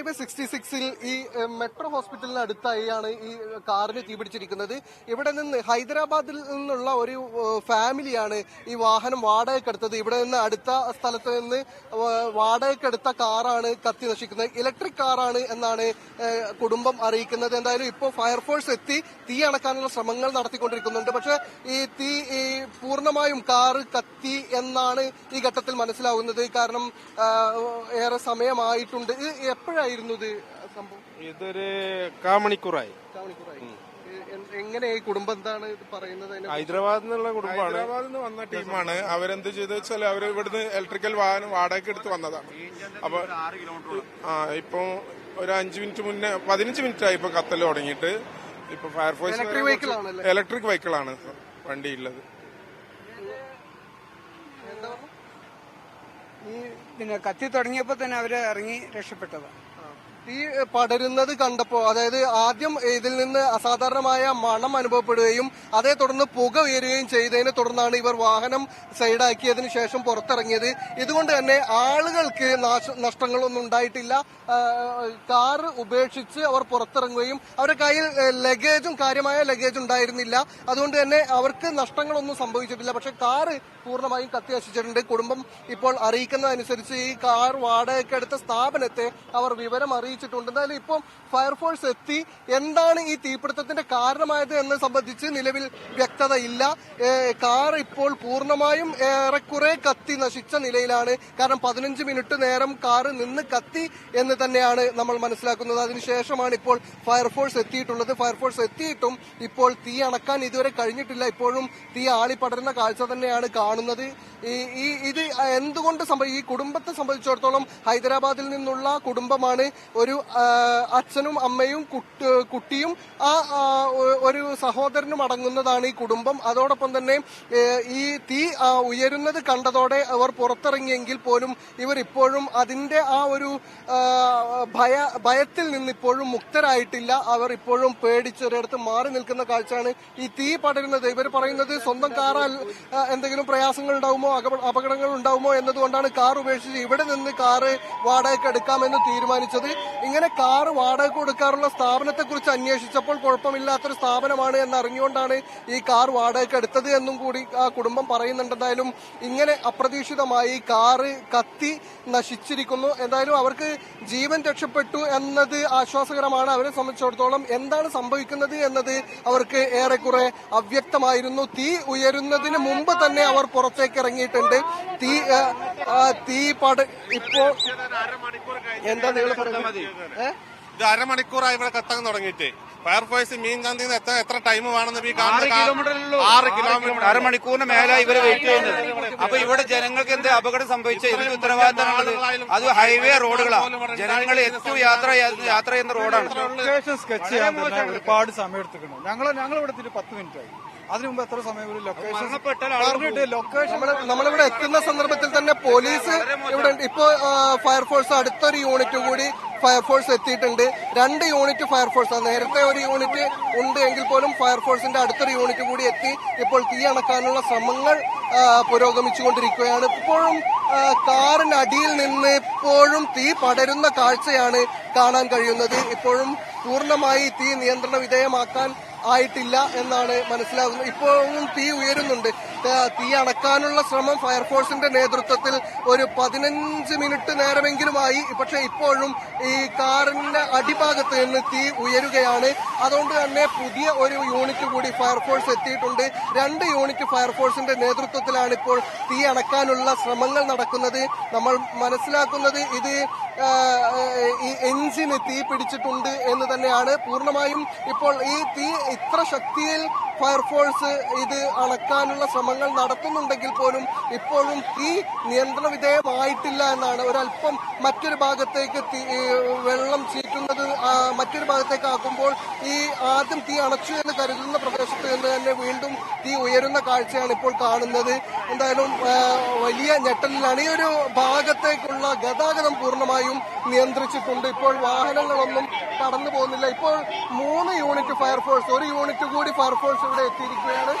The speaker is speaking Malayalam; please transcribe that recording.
ഹൈവേ സിക്സ്റ്റി സിക്സിൽ ഈ മെട്രോ ഹോസ്പിറ്റലിന് അടുത്തായാണ് ഈ കാറിന് തീപിടിച്ചിരിക്കുന്നത് ഇവിടെ നിന്ന് ഹൈദരാബാദിൽ നിന്നുള്ള ഒരു ഫാമിലിയാണ് ഈ വാഹനം വാടകയ്ക്കെടുത്തത് ഇവിടെ നിന്ന് അടുത്ത സ്ഥലത്ത് നിന്ന് വാടകക്കെടുത്ത കാറാണ് കത്തി നശിക്കുന്നത്. ഇലക്ട്രിക് കാറാണ് എന്നാണ് കുടുംബം അറിയിക്കുന്നത്. എന്തായാലും ഇപ്പോൾ ഫയർഫോഴ്സ് എത്തി തീ അണക്കാനുള്ള ശ്രമങ്ങൾ നടത്തിക്കൊണ്ടിരിക്കുന്നുണ്ട്. പക്ഷേ ഈ തീ ഈ പൂർണമായും കാറ് കത്തി എന്നാണ് ഈ ഘട്ടത്തിൽ മനസ്സിലാവുന്നത്. കാരണം ഏറെ സമയമായിട്ടുണ്ട്. ഇത് എപ്പോഴായിരുന്നു ഇത് സംഭവം? ഇതൊരു കാമണിക്കൂറായി. കാമണിക്കൂറായി. എങ്ങനെ ഈ കുടുംബം എന്താണ് ഇത് പറയുന്നത് ഹൈദരാബാദിൽ നിന്നുള്ള കുടുംബമാണ്. ഹൈദരാബാദിൽ നിന്ന് വന്ന ടീമാണ്. അവരെന്ത് ചെയ്തു വെച്ചാൽ അവർ ഇവിടുന്ന് ഇലക്ട്രിക്കൽ വാഹനം വാടകയ്ക്ക് എടുത്ത് വന്നതാണ്. അപ്പൊ ആ ഇപ്പൊ ഒരു അഞ്ചു മിനിറ്റ് മുന്നേ പതിനഞ്ച് മിനിറ്റ് ആയി ഇപ്പൊ കത്തൽ തുടങ്ങിയിട്ട്. ഇപ്പൊ ഫയർഫോഴ്സ്? ഇലക്ട്രിക് വെഹിക്കിൾ ആണ് വണ്ടിയുള്ളത്? ഈ പിന്നെ കത്തി തുടങ്ങിയപ്പോ തന്നെ അവർ ഇറങ്ങി രക്ഷപ്പെട്ടതാണ് തീ പടരുന്നത് കണ്ടപ്പോ അതായത് ആദ്യം ഇതിൽ നിന്ന് അസാധാരണമായ മണം അനുഭവപ്പെടുകയും അതേ തുടർന്ന് പുക ഉയരുകയും ചെയ്തതിനെ തുടർന്നാണ് ഇവർ വാഹനം സൈഡാക്കിയതിനു ശേഷം പുറത്തിറങ്ങിയത്. ഇതുകൊണ്ട് തന്നെ ആളുകൾക്ക് നഷ്ടങ്ങളൊന്നും ഉണ്ടായിട്ടില്ല. കാർ ഉപേക്ഷിച്ച് അവർ പുറത്തിറങ്ങുകയും അവരുടെ കയ്യിൽ ലഗേജും കാര്യമായ ലഗേജ് ഉണ്ടായിരുന്നില്ല. അതുകൊണ്ട് തന്നെ അവർക്ക് നഷ്ടങ്ങളൊന്നും സംഭവിച്ചിട്ടില്ല. പക്ഷെ കാർ പൂർണമായും കത്തി നശിച്ചിട്ടുണ്ട് കുടുംബം ഇപ്പോൾ അറിയിക്കുന്നതനുസരിച്ച് ഈ കാർ വാടകയ്ക്കെടുത്ത സ്ഥാപനത്തെ അവർ വിവരം അറിയിച്ചിട്ടുണ്ട് എന്തായാലും ഇപ്പം ഫയർഫോഴ്സ് എത്തി. എന്താണ് ഈ തീപിടുത്തത്തിന്റെ കാരണമായത് എന്ന് സംബന്ധിച്ച് നിലവിൽ വ്യക്തതയില്ല. കാർ ഇപ്പോൾ പൂർണമായും ഏറെക്കുറെ കത്തി നശിച്ച നിലയിലാണ്. കാരണം പതിനഞ്ച് മിനിറ്റ് നേരം കാർ നിന്ന് കത്തി എന്ന് തന്നെയാണ് നമ്മൾ മനസ്സിലാക്കുന്നത്. അതിനുശേഷമാണ് ഇപ്പോൾ ഫയർഫോഴ്സ് എത്തിയിട്ടുള്ളത്. ഫയർഫോഴ്സ് എത്തിയിട്ടും ഇപ്പോൾ തീ അണക്കാൻ ഇതുവരെ കഴിഞ്ഞിട്ടില്ല. ഇപ്പോഴും തീ ആളിപ്പടരുന്ന കാഴ്ച തന്നെയാണ് കാണുന്നത്. ഈ ഇത് എന്തുകൊണ്ട് സംഭവം ഈ കുടുംബത്തെ സംബന്ധിച്ചിടത്തോളം ഹൈദരാബാദിൽ നിന്നുള്ള കുടുംബമാണ് ഒരു അച്ഛനും അമ്മയും കുട്ടി- കുട്ടിയും ആ ഒരു സഹോദരനും അടങ്ങുന്നതാണ് ഈ കുടുംബം. അതോടൊപ്പം തന്നെ ഈ തീ ഉയരുന്നത് കണ്ടതോടെ അവർ പുറത്തിറങ്ങിയെങ്കിൽ പോലും ഇവർ ഇപ്പോഴും അതിന്റെ ആ ഒരു ഭയ ഭയത്തിൽ നിന്ന് ഇപ്പോഴും മുക്തരായിട്ടില്ല. അവർ ഇപ്പോഴും പേടിച്ചൊരിടത്ത് മാറി നിൽക്കുന്ന കാഴ്ചയാണ് ഈ തീ പടരുന്നത്. ഇവർ പറയുന്നത് സ്വന്തം കാറാൽ എന്തെങ്കിലും പ്രയാസങ്ങൾ ഉണ്ടാവുമോ അപകടങ്ങൾ ഉണ്ടാവുമോ എന്നതുകൊണ്ടാണ് കാർ ഉപേക്ഷിച്ച് ഇവിടെ നിന്ന് കാറ് വാടകയ്ക്ക് എടുക്കാമെന്ന് തീരുമാനിച്ചത്. ഇങ്ങനെ കാറ് വാടക കൊടുക്കാറുള്ള സ്ഥാപനത്തെക്കുറിച്ച് അന്വേഷിച്ചപ്പോൾ കുഴപ്പമില്ലാത്തൊരു സ്ഥാപനമാണ് എന്ന് അറിഞ്ഞുകൊണ്ടാണ് ഈ കാർ വാടകയ്ക്ക് എടുത്തത് എന്നും കൂടി ആ കുടുംബം പറയുന്നുണ്ട്. എന്തായാലും ഇങ്ങനെ അപ്രതീക്ഷിതമായി കാറ് കത്തി നശിച്ചിരിക്കുന്നു. എന്തായാലും അവർക്ക് ജീവൻ രക്ഷപ്പെട്ടു എന്നത് ആശ്വാസകരമാണ്. അവരെ സംബന്ധിച്ചിടത്തോളം എന്താണ് സംഭവിക്കുന്നത് എന്നത് അവർക്ക് ഏറെക്കുറെ അവ്യക്തമായിരുന്നു. തീ ഉയരുന്നതിന് മുമ്പ് തന്നെ അവർ പുറത്തേക്ക് ഇറങ്ങിയിട്ടുണ്ട് തീ തീ പട ഇപ്പോ എന്താ നിങ്ങൾ പറയുന്നത്? ഇത് അരമണിക്കൂറായി ഇവിടെ കത്താൻ തുടങ്ങിയിട്ട്. ഫയർഫോഴ്സ് മീൻ കാന്തി എത്ര എത്ര ടൈം വേണമെന്ന് ഈ കാണുന്ന ആറ് കിലോമീറ്റർ അരമണിക്കൂറിന് മേലെ ഇവർ വെയിറ്റ് ചെയ്യുന്നത്. അപ്പൊ ഇവിടെ ജനങ്ങൾക്ക് എന്ത് അപകടം സംഭവിച്ച ഇതിന്റെ ഉത്തരവാദിത്തമാണ് അത് ഹൈവേ റോഡുകളാണ് ജനങ്ങൾ ഏറ്റവും യാത്ര ചെയ്യുന്ന- യാത്ര ചെയ്യുന്ന റോഡാണ് സ്കെച്ച് ചെയ്യാൻ ഒരുപാട് സമയം എടുത്തിട്ടുണ്ട്. ഞങ്ങൾ ഞങ്ങൾ ഇവിടെ പത്ത് മിനിറ്റ് ആയി. അതിനു മുമ്പ് എത്ര സമയം ഒരു ലൊക്കേഷൻ പറഞ്ഞിട്ട് ലൊക്കേഷൻ നമ്മൾ നമ്മളിവിടെ എത്തുന്ന സന്ദർഭത്തിൽ തന്നെ പോലീസ് ഇവിടെ ഇപ്പോ ഫയർഫോഴ്സ് അടുത്തൊരു യൂണിറ്റ് കൂടി ഫയർഫോഴ്സ് എത്തിയിട്ടുണ്ട്. രണ്ട് യൂണിറ്റ് ഫയർഫോഴ്സ്. നേരത്തെ ഒരു യൂണിറ്റ് ഉണ്ട് എങ്കിൽ പോലും ഫയർഫോഴ്സിന്റെ അടുത്തൊരു യൂണിറ്റ് കൂടി എത്തി. ഇപ്പോൾ തീ അണക്കാനുള്ള ശ്രമങ്ങൾ പുരോഗമിച്ചുകൊണ്ടിരിക്കുകയാണ്. ഇപ്പോഴും കാറിനടിയിൽ നിന്ന് ഇപ്പോഴും തീ പടരുന്ന കാഴ്ചയാണ് കാണാൻ കഴിയുന്നത്. ഇപ്പോഴും പൂർണമായി തീ നിയന്ത്രണ വിധേയമാക്കാൻ ആയിട്ടില്ല എന്നാണ് മനസ്സിലാകുന്നത്. ഇപ്പോഴും തീ ഉയരുന്നുണ്ട്. തീ അണക്കാനുള്ള ശ്രമം ഫയർഫോഴ്സിന്റെ നേതൃത്വത്തിൽ ഒരു പതിനഞ്ച് മിനിറ്റ് നേരമെങ്കിലുമായി. പക്ഷേ ഇപ്പോഴും ഈ കാറിന്റെ അടിഭാഗത്ത് നിന്ന് തീ ഉയരുകയാണ്. അതുകൊണ്ട് തന്നെ പുതിയ ഒരു യൂണിറ്റ് കൂടി ഫയർഫോഴ്സ് എത്തിയിട്ടുണ്ട്. രണ്ട് യൂണിറ്റ് ഫയർഫോഴ്സിന്റെ നേതൃത്വത്തിലാണ് ഇപ്പോൾ തീ അണക്കാനുള്ള ശ്രമങ്ങൾ നടക്കുന്നത്. നമ്മൾ മനസ്സിലാക്കുന്നത് ഇത് ഈ എഞ്ചിന് തീ പിടിച്ചിട്ടുണ്ട് എന്ന് തന്നെയാണ് പൂർണമായും ഇപ്പോൾ ഈ തീ ഇത്ര ശക്തിയിൽ ഫയർഫോഴ്സ് ഇത് അണക്കാനുള്ള ശ്രമങ്ങൾ നടത്തുന്നുണ്ടെങ്കിൽ പോലും ഇപ്പോഴും തീ നിയന്ത്രണ വിധേയമായിട്ടില്ല എന്നാണ്. ഒരല്പം മറ്റൊരു ഭാഗത്തേക്ക് വെള്ളം ചീറ്റുന്നത് മറ്റൊരു ഭാഗത്തേക്ക് ആക്കുമ്പോൾ ഈ ആദ്യം തീ അണച്ചു എന്ന് കരുതുന്ന പ്രദേശത്ത് നിന്ന് തന്നെ വീണ്ടും തീ ഉയരുന്ന കാഴ്ചയാണ് ഇപ്പോൾ കാണുന്നത്. എന്തായാലും വലിയ ഞെട്ടലിലാണ് ഈ ഒരു ഭാഗത്തേക്കുള്ള ഗതാഗതം പൂർണമായും നിയന്ത്രിച്ചിട്ടുണ്ട്. ഇപ്പോൾ വാഹനങ്ങളൊന്നും കടന്നു പോകുന്നില്ല. ഇപ്പോൾ മൂന്ന് യൂണിറ്റ് ഫയർഫോഴ്സ് ഒരു യൂണിറ്റ് കൂടി ഫയർഫോഴ്സ് ഇവിടെ എത്തിയിരിക്കുകയാണ്.